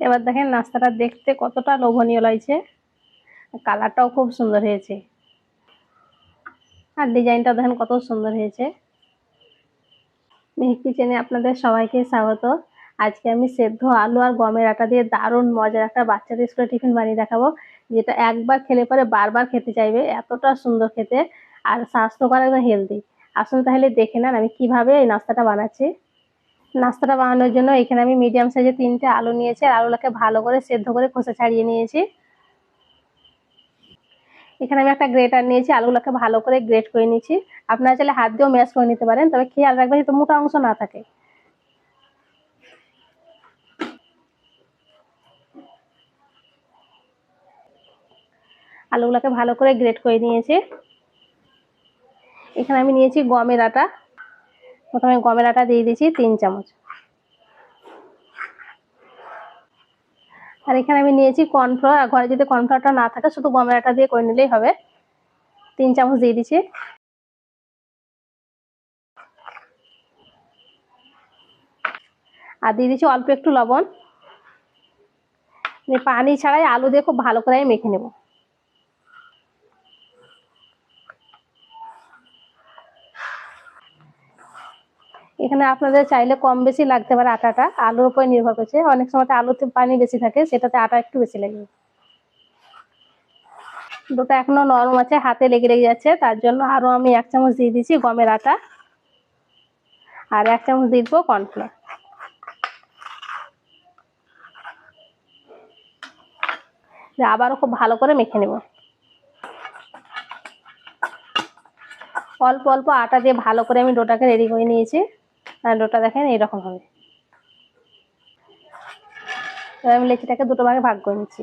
এবার দেখেন নাস্তাটা দেখতে কতটা লোভনীয় লাগছে। কালারটাও খুব সুন্দর হয়েছে। আর ডিজাইনটা দেখেন কত সুন্দর হয়েছে। মেহিক কিচেনে আপনাদের সবাইকে স্বাগত। আজকে আমি সেদ্ধ আলু আর গমের আটা দিয়ে দারুণ মজার একটা বাচ্চাদের স্কুলে টিফিন বানিয়ে দেখাবো, যেটা একবার খেলে পরে বারবার খেতে চাইবে, এতটা সুন্দর খেতে আর স্বাস্থ্যকর একদম হেলদি আসুন তাহলে দেখে নেন আমি কীভাবে এই নাস্তাটা বানাচ্ছি। নাস্তাটা বানানোর জন্য এখানে আমি মিডিয়াম সাইজে তিনটে আলু নিয়েছি, আর আলুটাকে ভালো করে সেদ্ধ করে খোসা ছাড়িয়ে নিয়েছি। এখানে আমি একটা গ্রেটার নিয়েছি, আলুগুলোকে ভালো করে গ্রেট করে নিয়েছি। আপনারা চাইলে হাত দিয়েও ম্যাশ করে নিতে পারেন, তবে খেয়াল রাখবেন যাতে মোটা অংশ না থাকে। আলুগুলোকে ভালো করে গ্রেট করে নিয়েছি। এখানে আমি নিয়েছি গমের আটা। প্রথমে গমের আটা দিয়ে দিয়েছি তিন চামচ। আর এখানে আমি নিয়েছি কর্নফ্লাওয়ার। আর ঘরে যদি কর্নফ্লাওয়ারটা না থাকে, শুধু গমের আটা দিয়ে করে নিলেই হবে। তিন চামচ দিয়ে দিচ্ছি আর দিয়ে দিচ্ছি অল্প একটু লবণ। পানি ছাড়াই আলু দিয়ে খুব ভালো করে আমি মেখে নেব। এখানে আপনাদের চাইলে কম বেশি লাগতে পারে আটাটা। আলুর উপরে নির্ভর করছে। অনেক সময় আলুতে পানি বেশি থাকে, সেটাতে আটা একটু বেশি লাগবে দুটো এখনও নরম আছে, হাতে লেগে লেগে যাচ্ছে। তার জন্য আরও আমি এক চামচ দিয়ে দিচ্ছি গমের আটা। আর এক চামচ দিয়ে দেবো কর্নফ্লাওয়ার। আবারও খুব ভালো করে মেখে নেব। অল্প অল্প আটা দিয়ে ভালো করে আমি ডোটাকে রেডি করে নিয়েছি। ডোটা দেখেন, এইরকম হবে। এবার আমি লেচিটাকে দুটো ভাগে ভাগ করে নিচ্ছি।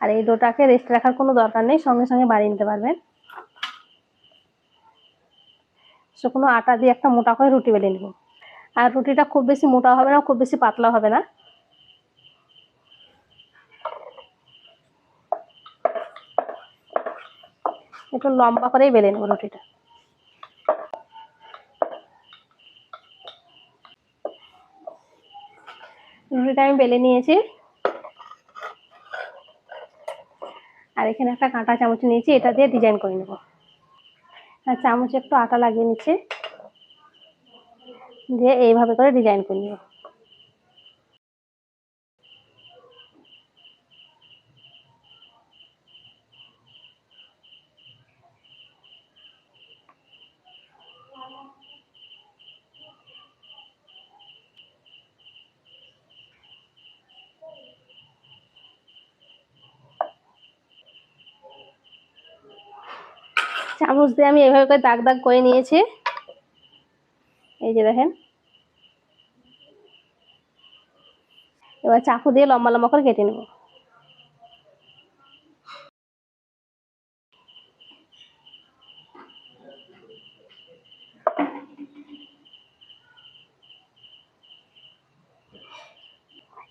আর এই ডোটাকে রেস্ট রাখার কোনো দরকার নেই, সঙ্গে সঙ্গে বাড়িয়ে নিতে পারবেন। শুকনো আটা দিয়ে একটা মোটা করে রুটি বেলে নেব। আর রুটিটা খুব বেশি মোটা হবে না, খুব বেশি পাতলা হবে না। একটু লম্বা করেই বেলে নেব রুটিটা। রুটিটা আমি বেলে নিয়েছি। আর এখানে একটা কাঁটা চামচ নিয়েছি, এটা দিয়ে ডিজাইন করে নেব। আর চামচে একটু আটা লাগিয়ে নিচ্ছি। দিয়ে এইভাবে করে ডিজাইন করে নেব। চামচ দিয়ে আমি এভাবে করে দাগ দাগ করে নিয়েছি। এই যে দেখেন। এবার চাকু দিয়ে লম্বা লম্বা করে কেটে নেব।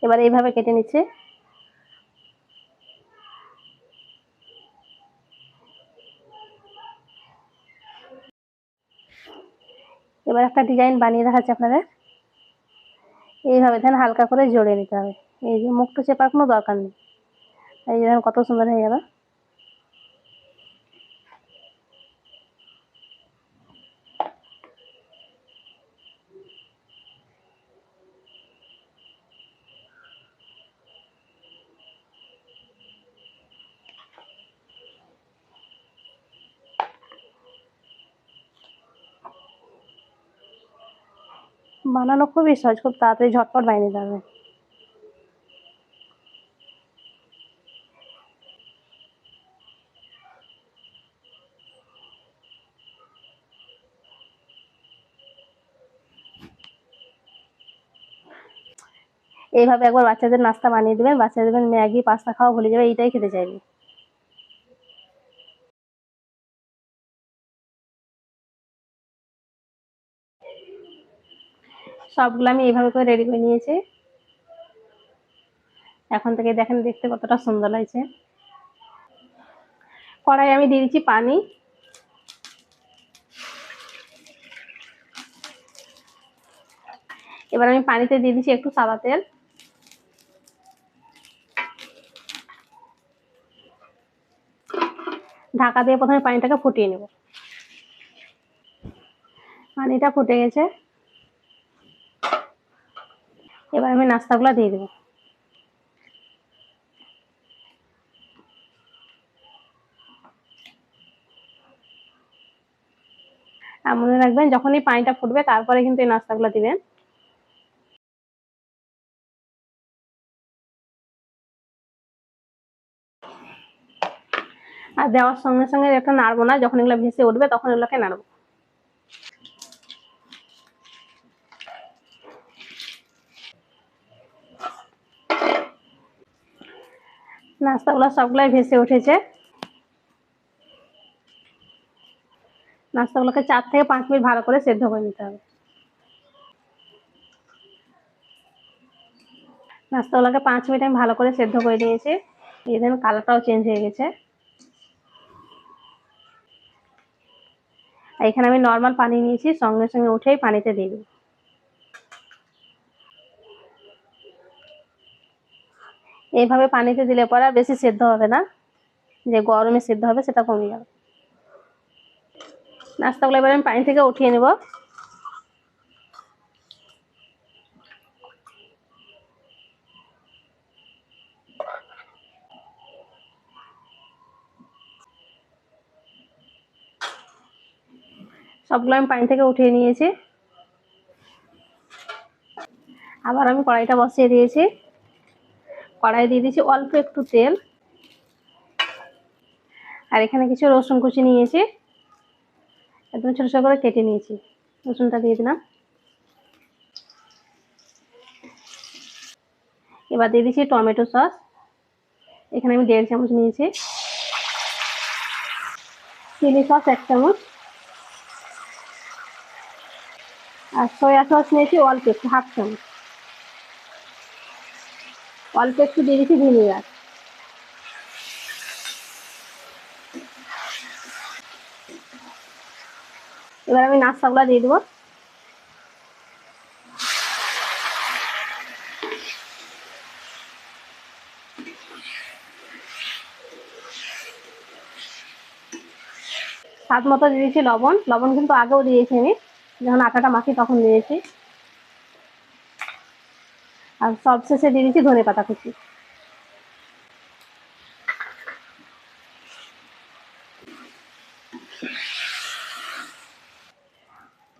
এবার এইভাবে কেটে নিচ্ছে। এবার একটা ডিজাইন বানিয়ে দেখাচ্ছি আপনাদের। এইভাবে ধান হালকা করে জড়িয়ে নিতে হবে। এই যে মুখটা চেপার কোনো দরকার নেই। এই যে কত সুন্দর হয়ে গেল। বানানো খুবই সহজ খুব তাড়াতাড়ি ঝটপট বানিয়ে হবে। এইভাবে একবার বাচ্চাদের নাস্তা বানিয়ে দেবেন, বাচ্চাদের ম্যাগি, পাস্তা খাওয়া ভুলে যাবে, এইটাই খেতে চাইবে। সবগুলো আমি এইভাবে করে রেডি করে নিয়েছি। এখন থেকে দেখেন দেখতে কতটা সুন্দর লাগছে। কড়াই আমি দিয়ে দিচ্ছি পানি। এবার আমি পানিতে দিয়ে দিচ্ছি একটু সাদা তেল। ঢাকা দিয়ে প্রথমে পানিটাকে ফুটিয়ে নেব। পানিটা ফুটে গেছে। এবার আমি নাস্তাগুলো দিয়ে দেবো। মনে রাখবেন, যখনই পানিটা ফুটবে, তারপরে কিন্তু এই নাস্তাগুলো দিবেন। আর দেওয়ার সঙ্গে সঙ্গে একটা নাড়বো না, যখন এগুলো ভেসে উঠবে, তখন এগুলোকে নাড়বো। নাস্তাগুলো সবগুলাই ভেসে উঠেছে। নাস্তাগুলোকে চার থেকে পাঁচ মিনিট ভালো করে সেদ্ধ করে নিতে হবে। নাস্তাগুলোকে পাঁচ মিনিট আমি ভালো করে সেদ্ধ করে এই দেখেন কালারটাও চেঞ্জ হয়ে গেছে। এখানে আমি নর্মাল পানি নিয়েছি, সঙ্গে সঙ্গে উঠেই পানিতে দিয়ে দেবো। এইভাবে পানিতে দিলে পরে আর বেশি সেদ্ধ হবে না। যে গরমে সেদ্ধ হবে সেটা কমে যাবে। নাস্তাগুলো এবার আমি পানি থেকে উঠিয়ে নেব। সবগুলো আমি পানি থেকে উঠিয়ে নিয়েছি। আবার আমি কড়াইটা বসিয়ে দিয়েছি। কড়াই দিয়ে দিয়েছি অল্প একটু তেল। আর এখানে কিছু রসুন কুচি নিয়েছি। একদম ছোটো ছোটো করে কেটে নিয়েছি। রসুনটা দিয়ে দিলাম। এবার দিয়ে দিচ্ছি টমেটো সস। এখানে আমি দেড় চামচ নিয়েছি। চিলি সস এক চামচ। আর সয়া সস নিয়েছি অল্প একটু, হাফ চামচ। অল্প একটু দিয়ে দিচ্ছি ভিনিগার এবার আমি নাস্তাগুলো দিয়ে দেবো। স্বাদ মতো দিয়েছি লবণ। লবণ কিন্তু আগেও দিয়েছি আমি। যখন আটাটা মাখি তখন দিয়েছি। আর সব শেষে দিয়ে দিচ্ছি ধনে পাতা কুচি।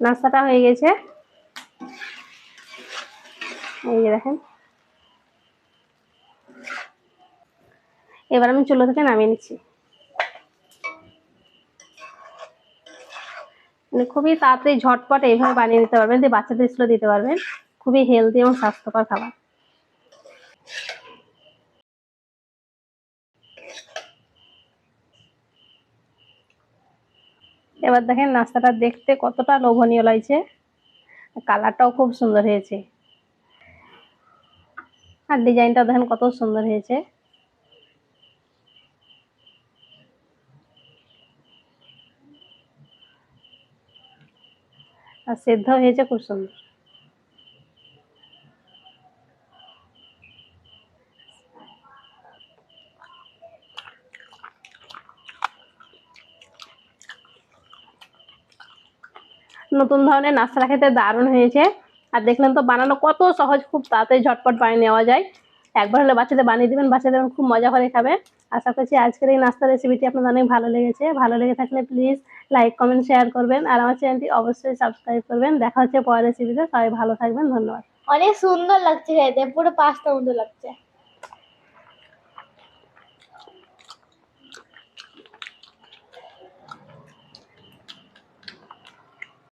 নাস্তাটা হয়ে গেছে। এই যে দেখেন। এবার আমি চুলো থেকে নামিয়ে নিচ্ছি। মানে খুবই তাড়াতাড়ি ঝটপট এইভাবে বানিয়ে নিতে পারবেন দিয়ে বাচ্চাদের স্কুলে দিতে পারবেন। খুবই হেলদি এবং স্বাস্থ্যকর খাবার। এবার দেখেন নাস্তাটা দেখতে কতটা লোভনীয় লাগছে। কালারটাও খুব সুন্দর হয়েছে। আর ডিজাইনটা দেখেন কত সুন্দর হয়েছে। আর সেদ্ধ হয়েছে খুব সুন্দর। নতুন ধরনের নাস্তা খেতে দারুণ হয়েছে। আর দেখলেন তো বানানো কত সহজ, খুব তাড়াতাড়ি ঝটপট বানিয়ে নেওয়া যায়। একবার হলে বাচ্চাদের বানিয়ে দিবেন, বাচ্চাদের খুব মজা করে খাবে। আশা করছি আজকের এই নাস্তা রেসিপিটি আপনাদের অনেক ভালো লেগেছে। ভালো লেগে থাকলে প্লিজ লাইক কমেন্ট শেয়ার করবেন। আর আমার চ্যানেলটি অবশ্যই সাবস্ক্রাইব করবেন। দেখা হচ্ছে পরের রেসিপিতে সবাই ভালো থাকবেন। ধন্যবাদ। অনেক সুন্দর লাগছে খেতে, পুরো পাস্তা মতো লাগছে।